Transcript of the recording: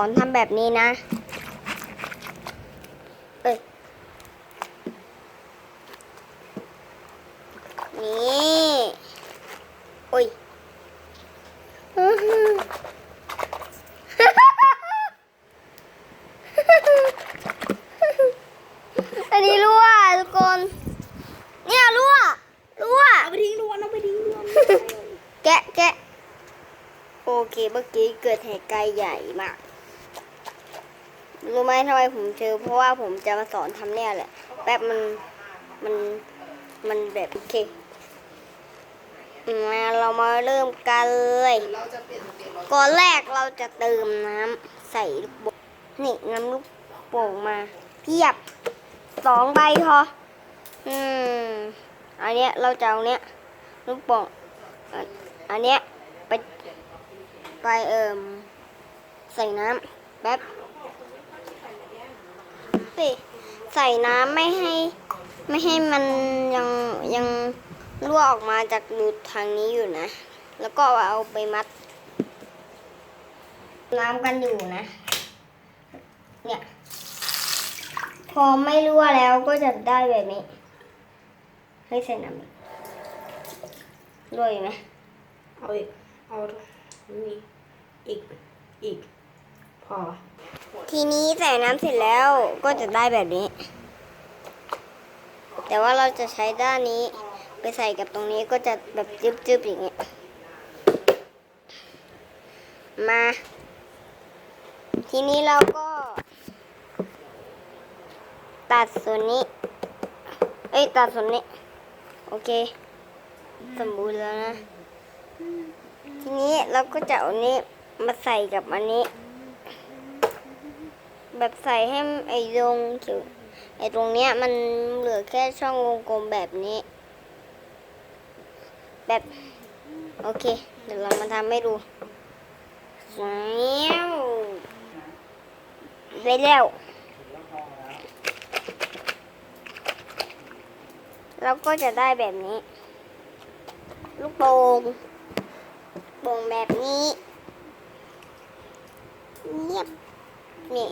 สอนทำแบบนี้นะ เอ้ย นี่โอ้ยอันนี้รั่วทุกคน เนี่ยรั่ว รั่ว เอาไปทิ้งรวนเอาไปทิ้งรวนแกะแกะโอเค เมื่อกี้เกิดเหตุการณ์ใหญ่มาก รู้ไหมทำไมผมเจอ เพราะว่าผมจะมาสอนทำเนี่ยแหละ แป๊บมันมันมันแบบโอเคมาเรามาเริ่มกันเลยก่อนแรกเราจะเติมน้ำใส่ลูกโป่งนี่น้ำลูกโป่งมาเพียบสองใบพออืมอันเนี้ยเราจะเอาเนี้ยลูกโป่งอันเนี้ยไปไปเอิมใส่น้ำแป๊บ ใส่น้ำไม่ให้ไม่ให้มันยังยังรั่วออกมาจากรูทางนี้อยู่นะ แล้วก็เอาไปมัด น้ำกันอยู่นะ เนี่ย พอไม่รั่วแล้วก็จะได้แบบนี้ให้ใส่น้ำอีกรั่วอยู่ไหมเอาอีก เอานี่อีก อีก พอ ทีนี้ใส่น้ำเสร็จแล้วก็จะได้แบบนี้ แต่ว่าเราจะใช้ด้านนี้ ไปใส่กับตรงนี้ก็จะแบบจึบๆอย่างเงี้ย มา ทีนี้เราก็ ตัดส่วนนี้ เอ้ยตัดส่วนนี้ โอเค สมบูรณ์แล้วนะ ทีนี้เราก็จะเอานี้มาใส่กับอันนี้ แบบใส่ให้ไอ้ตรงไอ้ตรงเนี้ยมันเหลือแค่ช่องวงกลมแบบนี้ แบบโอเค เดี๋ยวเรามาทำให้ดูแล้ไปแล้ว เราก็จะได้แบบนี้ ลูกโป่งโป่งแบบนี้เงียบนี่